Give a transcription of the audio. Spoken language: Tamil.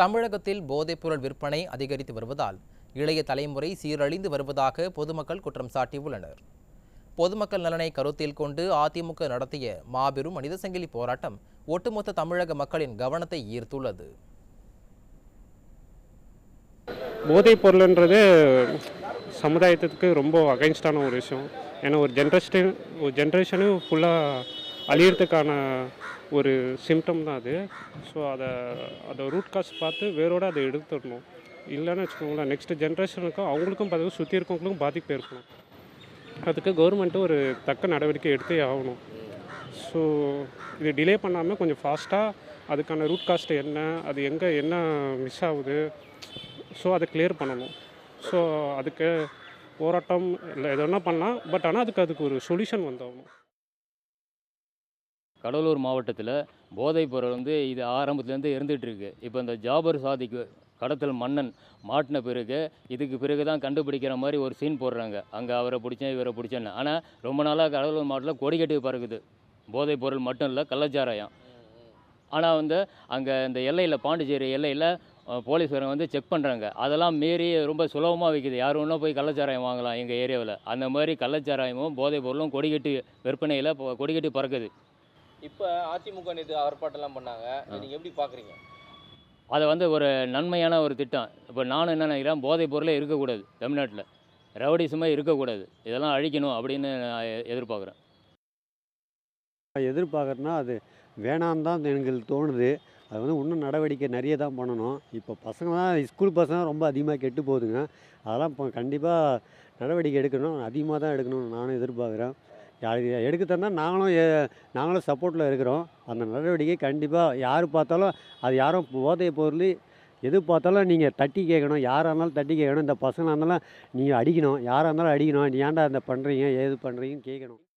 தமிழகத்தில் போதைப்பொருள் விற்பனை அதிகரித்து வருவதால் இளைய தலைமுறை சீரழிந்து வருவதாக பொதுமக்கள் குற்றம் சாட்டியுள்ளனர். பொதுமக்கள் நலனை கருத்தில் கொண்டு அதிமுக நடத்திய மாபெரும் மனித சங்கிலி போராட்டம் ஒட்டுமொத்த தமிழக மக்களின் கவனத்தை ஈர்த்துள்ளது. போதைப் பொருள்ன்றது சமுதாயத்துக்கு ரொம்ப அகைன்ஸ்டான ஒரு விஷயம். ஏன்னா ஒரு ஜென்ரேஷன் ஒரு ஜென்ரேஷனும் ஃபுல்லாக அழியறதுக்கான ஒரு சிம்டம் தான் அது. ஸோ அதை அதை ரூட் காஸ் பார்த்து வேரோடு அதை எடுத்துடணும். இல்லைன்னு வச்சுக்கோங்களேன் நெக்ஸ்ட் ஜென்ரேஷனுக்கும் அவங்களுக்கும் பார்த்து சுற்றி இருக்கவங்களுக்கும் பாதிப்பு இருக்கணும் அதுக்கு கவர்மெண்ட்டு ஒரு தக்க நடவடிக்கை எடுத்தே ஆகணும். ஸோ இது டிலே பண்ணாமல் கொஞ்சம் ஃபாஸ்ட்டாக அதுக்கான ரூட் காஸ்ட் என்ன அது எங்கே என்ன மிஸ் ஆகுது? ஸோ அதை கிளியர் பண்ணணும். ஸோ அதுக்கு போராட்டம் இல்லை எது வேணால் பண்ணலாம். பட் ஆனால் அதுக்கு அதுக்கு ஒரு சொல்யூஷன் வந்தாகணும். கடலூர் மாவட்டத்தில் போதைப் பொருள் வந்து இது ஆரம்பத்துலேருந்து இருந்துகிட்டுருக்கு இப்போ இந்த ஜாபர் சாதிக்கு கடத்தல் மன்னன் மாட்டின பிறகு இதுக்கு பிறகு தான் கண்டுபிடிக்கிற மாதிரி ஒரு சீன் போடுறாங்க. அங்கே அவரை பிடிச்சேன் இவரை பிடிச்சேன்னு. ஆனால் ரொம்ப நாளாக கடலூர் மாவட்டத்தில் கொடிக்கட்டு பறக்குது. போதைப் பொருள் மட்டும் இல்லை கள்ளச்சாராயம். ஆனால் வந்து அங்கே இந்த எல்லையில் பாண்டிச்சேரி எல்லையில் போலீஸ்காரங்க வந்து செக் பண்ணுறாங்க அதெல்லாம் மீறி ரொம்ப சுலபமாக விற்கிது யார் ஒன்றும் போய் கள்ளச்சாராயம் வாங்கலாம் எங்கள் ஏரியாவில்? அந்த மாதிரி கள்ளச்சாராயமும் போதைப் பொருளும் கொடிக்கட்டு விற்பனையில் இப்போ கொடிக்கட்டி பறக்குது. இப்போ அதிமுக நேற்று ஆர்ப்பாட்டம்லாம் பண்ணாங்க. இதை நீங்க எப்படி பாக்குறீங்க? அதை வந்து ஒரு நன்மையான ஒரு திட்டம். இப்போ நானும் என்ன நினைக்கிறேன் போதைப் பொருளே இருக்கக்கூடாது தமிழ்நாட்டில். ரவுடிசமே இருக்கக்கூடாது. இதெல்லாம் அழிக்கணும் அப்படின்னு நான் எதிர்பார்க்குறேன். எதிர்பார்க்குறேன்னா அது வேணான்னு தான் எங்களுக்கு தோணுது. அது வந்து இன்னும் நடவடிக்கை நிறைய தான் பண்ணணும். இப்போ பசங்க தான் ஸ்கூல் பசங்க ரொம்ப அதிகமாக கெட்டு போகுதுங்க. அதெல்லாம் இப்போ கண்டிப்பாக நடவடிக்கை எடுக்கணும். அதிகமாக தான் எடுக்கணும்னு நானும் எதிர்பார்க்குறேன். எடுக்க தந்தால் நாங்களும் ஏ- நாங்களும் சப்போர்ட்டில் இருக்கிறோம். அந்த நடவடிக்கை கண்டிப்பாக யார் பார்த்தாலும் அது யாரும் போதைய பொருள் எது பார்த்தாலும் நீங்கள் தட்டி கேட்கணும். யாராக இருந்தாலும் தட்டி கேட்கணும். இந்த பசங்களாக இருந்தாலும் நீங்கள் அடிக்கணும். யாராக இருந்தாலும் அடிக்கணும். ஏன்டா இந்த பண்ணுறீங்க ஏது பண்ணுறீங்கன்னு கேட்கணும்.